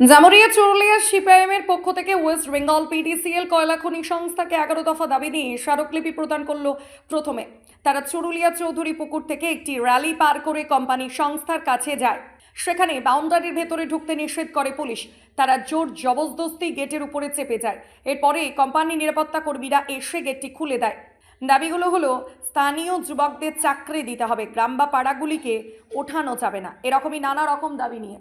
জামুরিয়া চুরুলিয়া সিপিআইএমের পক্ষ থেকে ওয়েস্ট বেঙ্গল পিডিসিএল কয়লা খনি সংস্থাকে এগারো দফা দাবি নিয়ে স্মারকলিপি প্রদান করল প্রথমে। তারা চুরুলিয়া চৌধুরী পুকুর থেকে একটি র্যালি পার করে কোম্পানি সংস্থার কাছে যায়। সেখানে বাউন্ডারির ভেতরে ঢুকতে নিষেধ করে পুলিশ। তারা জোর জবরদস্তি গেটের উপরে চেপে যায়। এরপরে কোম্পানি নিরাপত্তা কর্মীরা এসে গেটটি খুলে দেয়। দাবিগুলো হলো, স্থানীয় যুবকদের চাকরি দিতে হবে, গ্রাম বা পাড়াগুলিকে ওঠানো যাবে না। এরকমই নানা রকম দাবি নিয়ে।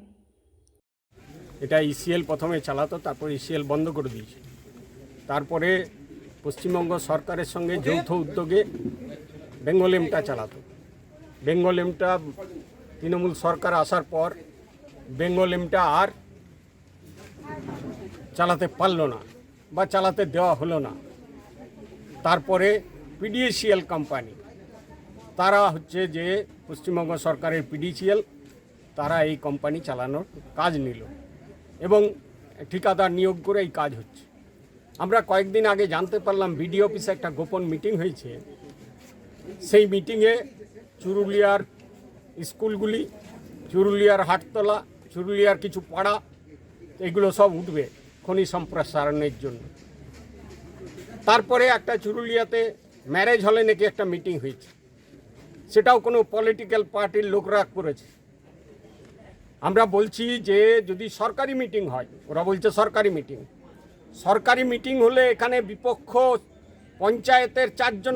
এটা ইসিএল প্রথমে চালাতো তারপর ইসিএল বন্ধ করে দিয়েছে। তারপরে পশ্চিমবঙ্গ সরকারের সঙ্গে যৌথ উদ্যোগে বেঙ্গল এমটা চালাতো। বেঙ্গল এমটা তৃণমূল সরকার আসার পর বেঙ্গল এমটা আর চালাতে পারল না বা চালাতে দেওয়া হলো না। তারপরে পিডিএসিএল কোম্পানি তারা হচ্ছে যে পশ্চিমবঙ্গ সরকারের পিডিসিএল তারা এই কোম্পানি চালানোর কাজ নিল। এবং ঠিকাদার নিয়োগ করে এই কাজ হচ্ছে। আমরা কয়েকদিন আগে জানতে পারলাম বিডি অফিসে একটা গোপন মিটিং হয়েছে। সেই মিটিংয়ে চুরুলিয়ার স্কুলগুলি, চুরুলিয়ার হাটতলা, চুরুলিয়ার কিছু পাড়া, এগুলো সব উঠবে খনি সম্প্রসারণের জন্য। তারপরে একটা চুরুলিয়াতে ম্যারেজ হলে নাকি একটা মিটিং হয়েছে। সেটাও কোনো পলিটিক্যাল পার্টির লোকরা করেছে। আমরা বলছি যে যদি সরকারি মিটিং হয়, ওরা বলছে সরকারি মিটিং সরকারি মিটিং হলে এখানে বিপক্ষ পঞ্চায়েতের চারজন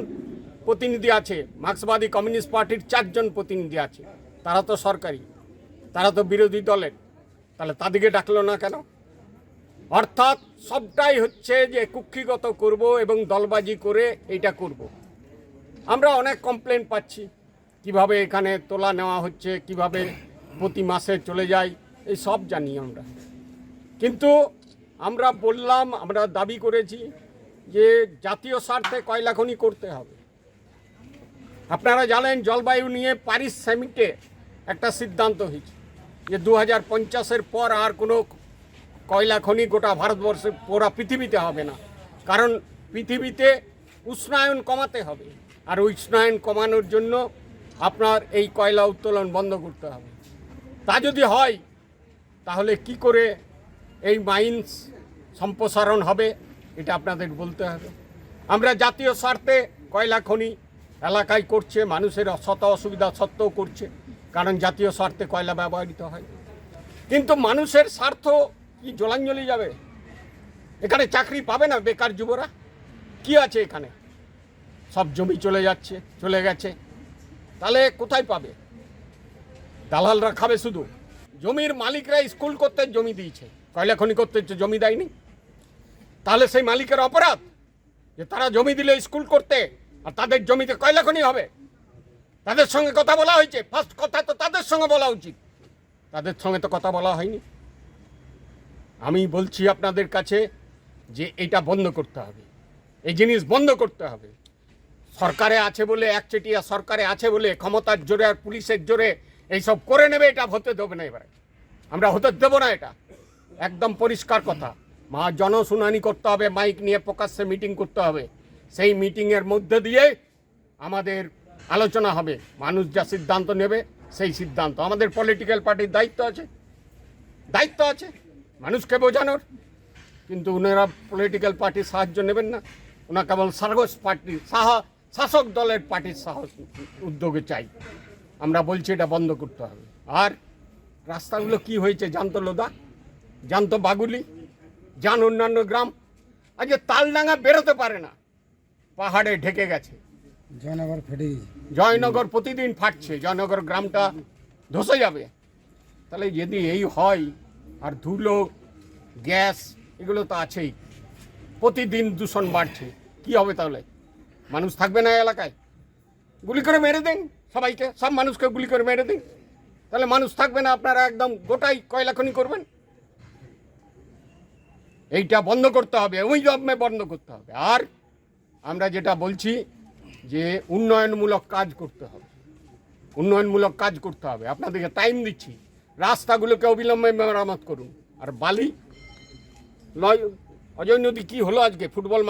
প্রতিনিধি আছে, মার্ক্সবাদী কমিউনিস্ট পার্টির চারজন প্রতিনিধি আছে, তারা তো সরকারি, তারা তো বিরোধী দলের, তাহলে তাদেরকে ডাকলো না কেন অর্থাৎ সবটাই হচ্ছে যে কুক্ষিগত করব এবং দলবাজি করে এইটা করব। আমরা অনেক কমপ্লেন পাচ্ছি, কীভাবে এখানে তোলা নেওয়া হচ্ছে, কীভাবে প্রতি মাসে চলে যায় এই সব জানি আমরা। কিন্তু আমরা বললাম, আমরা দাবি করেছি যে জাতীয় স্বার্থে কয়লা খনি করতে হবে। আপনারা জানেন, জলবায়ু নিয়ে প্যারিস সামিটে একটা সিদ্ধান্ত হয়েছে যে দু হাজার পঞ্চাশের পর আর কোনো কয়লা খনি গোটা ভারতবর্ষে পুরা পৃথিবীতে হবে না। কারণ পৃথিবীতে উষ্ণায়ন কমাতে হবে। আর উষ্ণায়ন কমানোর জন্য আপনার এই কয়লা উত্তোলন বন্ধ করতে হবে। তা যদি হয়, তাহলে কি করে এই মাইন্স সম্প্রসারণ হবে? এটা আপনাদের বলতে হবে। আমরা জাতীয় স্বার্থে কয়লা খনি এলাকায় করছে, মানুষের শত অসুবিধা সত্ত্বেও করছে, কারণ জাতীয় স্বার্থে কয়লা ব্যবহৃত হয়। কিন্তু মানুষের স্বার্থ কি জলাঞ্জলি যাবে? এখানে চাকরি পাবে না বেকার যুবরা? কি আছে এখানে? সব জমি চলে যাচ্ছে, চলে গেছে। তাহলে কোথায় পাবে? দালালরা খাবে শুধু। জমির মালিকরা স্কুল করতে জমি দিয়েছে। কয়লা খনি করতে জমি দেয়নি। তাহলে সেই মালিকের অপরাধ, যে তারা জমি দিলে স্কুল করতে আর তাদের জমিতে কয়লা খনি হবে। তাদের সঙ্গে কথা বলা হয়েছে। ফার্স্ট কথা তো তাদের সঙ্গে বলা উচিত। তাদের সঙ্গে তো কথা বলা হয়নি। আমি বলছি আপনাদের কাছে যে এটা বন্ধ করতে হবে। এই জিনিস বন্ধ করতে হবে। সরকারে আছে বলে একচেটিয়া সরকারে আছে বলে ক্ষমতার জোরে আর পুলিশের জোরে এইসব করে নেবে, এটা হতে দেবে না এবারে। আমরা হতে দেবো না এটা। একদম পরিষ্কার কথা। মা, জনশুনানি করতে হবে, মাইক নিয়ে প্রকাশ্যে মিটিং করতে হবে। সেই মিটিংয়ের মধ্যে দিয়ে আমাদের আলোচনা হবে। মানুষ যা সিদ্ধান্ত নেবে, সেই সিদ্ধান্ত। আমাদের পলিটিক্যাল পার্টির দায়িত্ব আছে। দায়িত্ব আছে। মানুষকে বোঝানোর। কিন্তু ওনারা পলিটিক্যাল পার্টির সাহায্য নেবেন না। ওনা কেবল সাহস পার্টি শাসক দলের পার্টির সাহস, উদ্যোগে চাই। আমরা বলছি এটা বন্ধ করতে হবে। আর রাস্তাগুলো কি হয়েছে জানতো লোদা? জানতো বাগুলি? যান অন্যান্য গ্রাম? আজকে তালডাঙ্গা বেরোতে পারে না। পাহাড়ে ঢেকে গেছে। জয়নগর ফেটে জয়নগর প্রতিদিন ফাটছে। জয়নগর গ্রামটা ধসে যাবে। তাহলে যদি এই হয় আর ধুলো গ্যাস এগুলো তো আছেই। প্রতিদিন দূষণ বাড়ছে। কি হবে তাহলে? মানুষ থাকবে না এলাকায়? গুলি করে মেরে দিন। সবাইকে, সব মানুষকে গুলি করে মেরে দিন। তাহলে মানুষ থাকবে না, আপনারা একদম গোটাই কয়লা খনি করবেন। এইটা বন্ধ করতে হবে, ওই জন্মে বন্ধ করতে হবে। আর আমরা যেটা বলছি যে উন্নয়নমূলক কাজ করতে হবে। উন্নয়নমূলক কাজ করতে হবে। আপনাদেরকে টাইম দিচ্ছি। রাস্তাগুলোকে অবিলম্বে মেরামত করুন। আর বালি, লয়, অজয় নদী কী হলো আজকে? ফুটবল